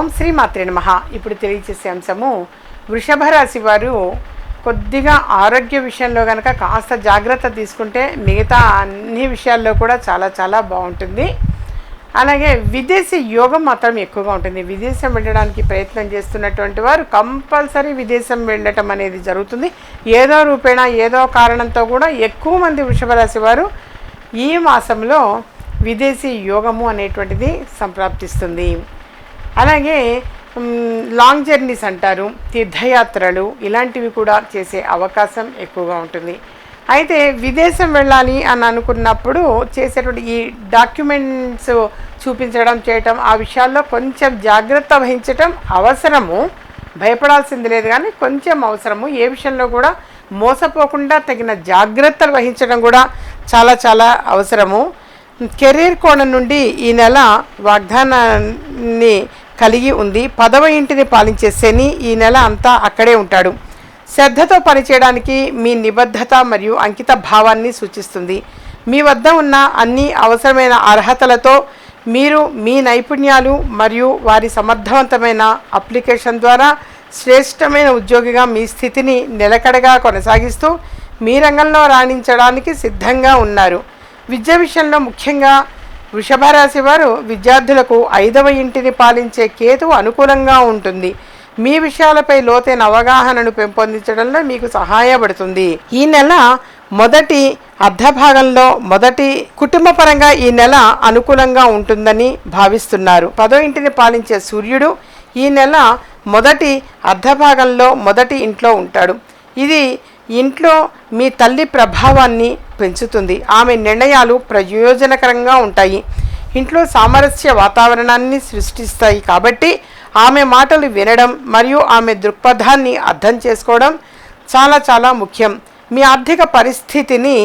ఓం శ్రీ మాత్రే నమ. ఇప్పుడు తెలియచేసే అంశము వృషభ రాశి వారు కొద్దిగా ఆరోగ్య విషయంలో కనుక కాస్త జాగ్రత్త తీసుకుంటే మిగతా అన్ని విషయాల్లో కూడా చాలా చాలా బాగుంటుంది. అలాగే విదేశీ యోగం మాత్రం ఎక్కువగా ఉంటుంది. విదేశం వెళ్ళడానికి ప్రయత్నం చేస్తున్నటువంటి వారు కంపల్సరీ విదేశం వెళ్ళటం అనేది జరుగుతుంది. ఏదో రూపేణ ఏదో కారణంతో కూడా ఎక్కువ మంది వృషభ రాశి వారు ఈ మాసంలో విదేశీ యోగము అనేటువంటిది సంప్రాప్తిస్తుంది. అలాగే లాంగ్ జర్నీస్ అంటారు తీర్థయాత్రలు ఇలాంటివి కూడా చేసే అవకాశం ఎక్కువగా ఉంటుంది. అయితే విదేశం వెళ్ళాలి అని అనుకున్నప్పుడు చేసేటువంటి ఈ డాక్యుమెంట్స్ చూపించడం చేయటం ఆ విషయాల్లో కొంచెం జాగ్రత్త వహించటం అవసరము. భయపడాల్సింది లేదు కానీ కొంచెం అవసరము. ఏ విషయంలో కూడా మోసపోకుండా తగిన జాగ్రత్తలు వహించడం కూడా చాలా చాలా అవసరము. కెరీర్ కోణం నుండి ఈ నెల వాగ్దానాన్ని కలిగి ఉంది. పదవ ఇంటిని పాలించే శని ఈ నెల అంతా అక్కడే ఉంటాడు. శ్రద్ధతో పనిచేయడానికి మీ నిబద్ధత మరియు అంకిత భావాన్ని సూచిస్తుంది. మీ వద్ద ఉన్న అన్ని అవసరమైన అర్హతలతో మీరు మీ నైపుణ్యాలు మరియు వారి సమర్థవంతమైన అప్లికేషన్ ద్వారా శ్రేష్టమైన ఉద్యోగిగా మీ స్థితిని నిలకడగా కొనసాగిస్తూ మీ రంగంలో రాణించడానికి సిద్ధంగా ఉన్నారు. విద్య విషయంలో ముఖ్యంగా వృషభరాశి వారు విద్యార్థులకు ఐదవ ఇంటిని పాలించే కేతు అనుకూలంగా ఉంటుంది. మీ విషయాలపై లోతైన అవగాహనను పెంపొందించడంలో మీకు సహాయపడుతుంది. ఈ నెల మొదటి అర్ధభాగంలో మొదటి కుటుంబపరంగా ఈ నెల అనుకూలంగా ఉంటుందని భావిస్తున్నారు. పదో ఇంటిని పాలించే సూర్యుడు ఈ నెల మొదటి అర్ధభాగంలో మొదటి ఇంట్లో ఉంటాడు. ఇది ఇంట్లో మీ తల్లి ప్రభావాన్ని పెంచుతుంది. ఆమె నిర్ణయాలు ప్రయోజనకరంగా ఉంటాయి. ఇంట్లో సామరస్య వాతావరణాన్ని సృష్టిస్తాయి కాబట్టి ఆమె మాటలు వినడం మరియు ఆమె దృక్పథాన్ని అర్థం చేసుకోవడం చాలా చాలా ముఖ్యం. మీ ఆర్థిక పరిస్థితిని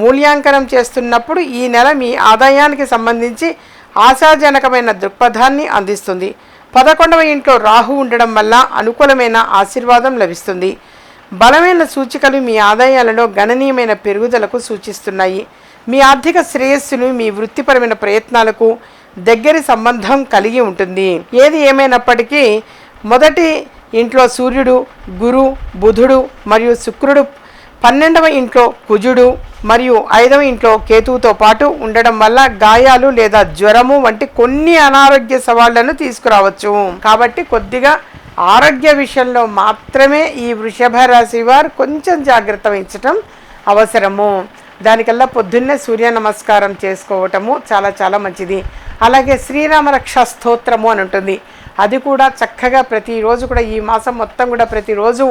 మూల్యాంకనం చేస్తున్నప్పుడు ఈ నెల మీ ఆదాయానికి సంబంధించి ఆశాజనకమైన దృక్పథాన్ని అందిస్తుంది. పదకొండవ ఇంట్లో రాహు ఉండడం వల్ల అనుకూలమైన ఆశీర్వాదం లభిస్తుంది. బలమైన సూచికలు మీ ఆదాయాలలో గణనీయమైన పెరుగుదలకు సూచిస్తున్నాయి. మీ ఆర్థిక శ్రేయస్సును మీ వృత్తిపరమైన ప్రయత్నాలకు దగ్గరి సంబంధం కలిగి ఉంటుంది. ఏది ఏమైనప్పటికీ మొదటి ఇంట్లో సూర్యుడు గురు బుధుడు మరియు శుక్రుడు పన్నెండవ ఇంట్లో కుజుడు మరియు ఐదవ ఇంట్లో కేతువుతో పాటు ఉండడం వల్ల గాయాలు లేదా జ్వరము వంటి కొన్ని అనారోగ్య సవాళ్ళను తీసుకురావచ్చు. కాబట్టి కొద్దిగా ఆరోగ్య విషయంలో మాత్రమే ఈ వృషభ రాశి వారు కొంచెం జాగ్రత్త వహించటం అవసరము. దానికల్లా పొద్దున్నే సూర్య నమస్కారం చేసుకోవటము చాలా చాలా మంచిది. అలాగే శ్రీరామ రక్ష స్తోత్రము అని ఉంటుంది. అది కూడా చక్కగా ప్రతిరోజు కూడా ఈ మాసం మొత్తం కూడా ప్రతిరోజు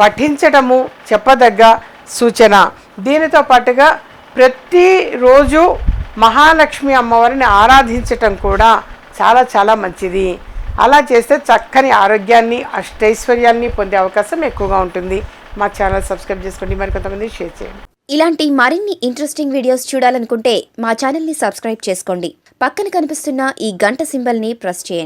పఠించటము చెప్పదగ్గ సూచన. దీనితో పాటుగా ప్రతిరోజు మహాలక్ష్మి అమ్మవారిని ఆరాధించటం కూడా చాలా చాలా మంచిది. అలా చేస్తే చక్కని ఆరోగ్యాన్ని అష్టైశ్వర్యాన్ని పొందే అవకాశం ఎక్కువగా ఉంటుంది. మా ఛానల్ సబ్స్క్రైబ్ చేసుకోండి. మరి కొంతమంది షేర్ చేయండి. ఇలాంటి మరిన్ని ఇంట్రెస్టింగ్ వీడియోస్ చూడాలనుకుంటే మా ఛానల్ని సబ్స్క్రైబ్ చేసుకోండి. పక్కన కనిపిస్తున్న ఈ గంట సింబల్ని ప్రెస్ చేయండి.